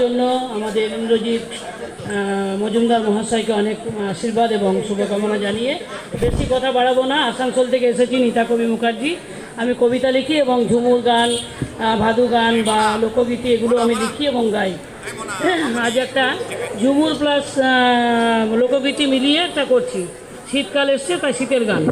জন্য আমাদের ইন্দ্রজিৎ মজুমদার মহাশয়কে অনেক আশীর্বাদ এবং শুভকামনা জানিয়ে বেশি কথা বাড়াবো না। আসানসোল থেকে এসেছি নিতা কবি মুখার্জি। আমি কবিতা লিখি এবং ঝুমুর গান ভাদু গান বা লোকগীতি এগুলো আমি লিখি এবং গাই। আজ একটা ঝুমুর প্লাস লোকগীতি মিলিয়ে একটা করছি। শীতকাল এসছে, তাই শীতের গান।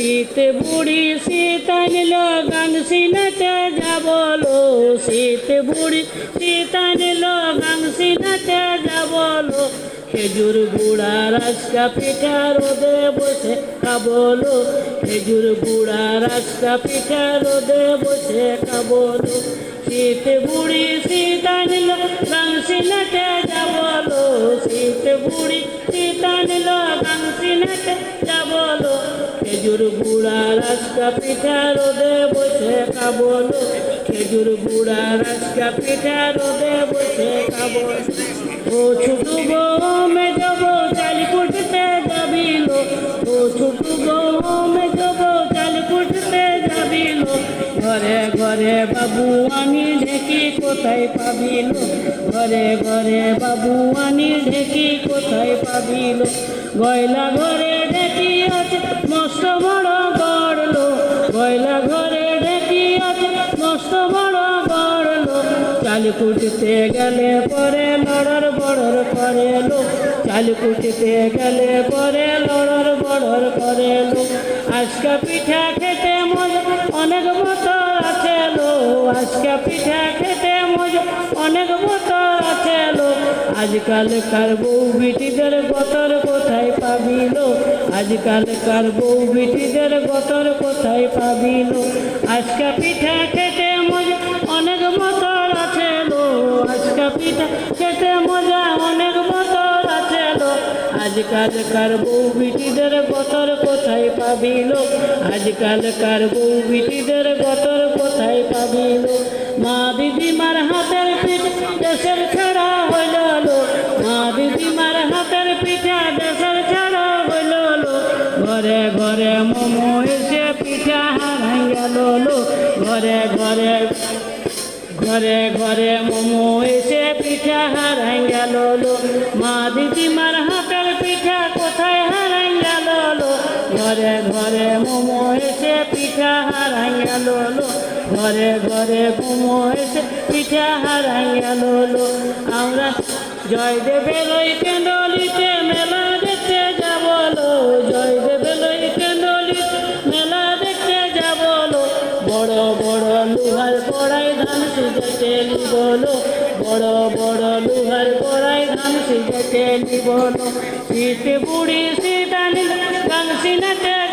শীত বুড়ি শীত আনল গান সিনাতে যাবলো। শীত বুড়ি শীত আনল গান সিনাতে যাবলো। খেজুর গুড়া রাস্তা পিঠা রোদে বসে খাবলো। খেজুর গুড়া রাস্তা পিঠা রোদে বসে খাবলো। শীত বুড়ি শীত আনল, গান সিনাতে যাবলো শীত বুড়ি শীত আনল, গান সিনাতে যাবলো খেজুর গুড়া রাজকা পিঠা রোদে বসে খাবলো খেজুর গুড়া রাজকা পিঠা রোদে বসে খাব ও ছোট বউ মেজো বউ চাল বাবু আনি ঢেকি কোথায় পাবিল ঘরে ঘরে বাবু আনি ঢেকি কোথায় পাবিল গয়লা ঘরে ঢেকি আছে, মস্ত বড় গড়লো গয়লা ঘরে ঢেকি আছে, মস্ত বড় গড়লো চাল কুটতে গেলে পরে লড়র বড়র করে লো চাল কুটতে গেলে পরে লড়র বড়র করে লো আজকে পিঠা খেতে মজা অনেক বছর আছে লো, আজকে পিঠা খেতে মজা। অনেক বছর আছে লো, আজকালকার বউ বিটিদের গতর কোথায় পাবিল আজকালকার বউ বিটিদের গতর কোথায় পাবিল আজকে পিঠা খেতে মজা, অনেক বছর আছে লো, আজকে পিঠা খেতে মজা। আজকালকার বউ বিটিদের গতর কোথায় পাবিল আজকালকার বউ বিটিদের গতর কোথায় পাবিল মা দিদিমার হাতের পিঠ দেশের ছাড়া হইল লো মা দিদিমার হাতের পিঠা দেশের ছাড়া হইল লো ঘরে ঘরে মোমো এসে পিঠা হারাই গেল লো ঘরে ঘরে ঘরে ঘরে মোমো এসে পিঠা হারাই গেল মা দিদিমার হাতের পিঠা কোথায় হারাই গেল ঘরে ঘরে মোমো এসে পিঠা হারাই গেল ঘরে ঘরে মোমো এসে পিঠা হারাই গেল আমরা জয় দেবের ওই কেন্দ্রলিতে মেলা সিজাতে নিবনো বড় বড় লোহার কড়াই ধান সিজাতে নিবনো শীত বুড়ি শীত আনিল গাংসিনাতে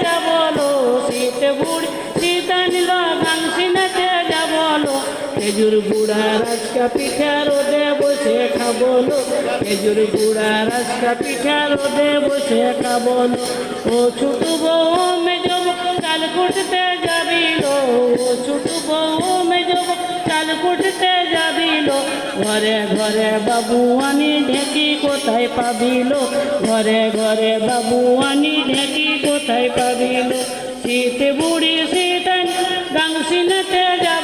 খেজুর গুড়া রাজকা পিঠা রোদে বসে খাবলো খেজুর গুড়া রাজকা পিঠা রোদে বসে খাবলো ও ছোট বউ মেজব কাল কুটতে যাবিল ও ছোট বউ মেজব কাল কুটতে যাবিল ঘরে ঘরে বাবু আনি ঢেকি কোথায় পাবিল ঘরে ঘরে বাবু আনি ঢেকি কোথায় পাবিল শীত বুড়ি শীত গাংসিনাতে যাবলো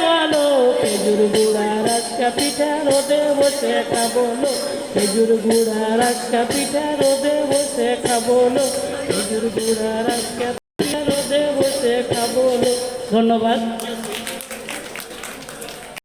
খেজুর গুড়া রাজকা পিঠা রোদে বসে খাবলো খেজুর গুড়া রাজকা পিঠা রোদে বসে খাবলো খেজুর গুড়া রাজকা পিঠা রোদে বসে খাবলো ধন্যবাদ।